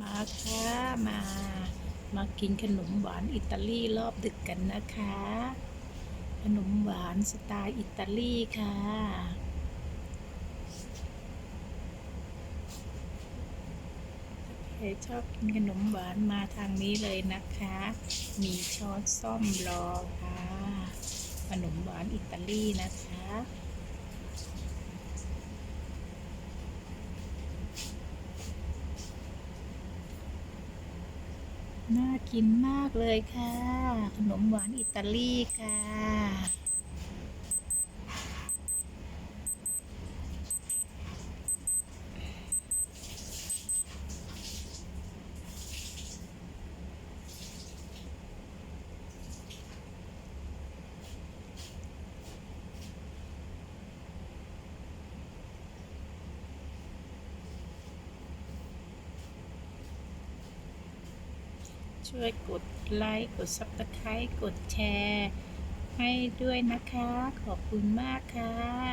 มาค่ะ มา มากินขนมหวานอิตาลีรอบดึกกันนะคะ ขนมหวานสไตล์อิตาลีค่ะ ใครชอบกินขนมหวานมาทางนี้เลยนะคะ มีช้อนซ่อมรอค่ะ ขนมหวานอิตาลีนะคะ น่ากินมากเลยค่ะ ขนมหวานอิตาลีค่ะ ช่วยกดไลค์กดซับสไครต์กดแชร์ ให้ด้วยนะคะ ขอบคุณมากค่ะ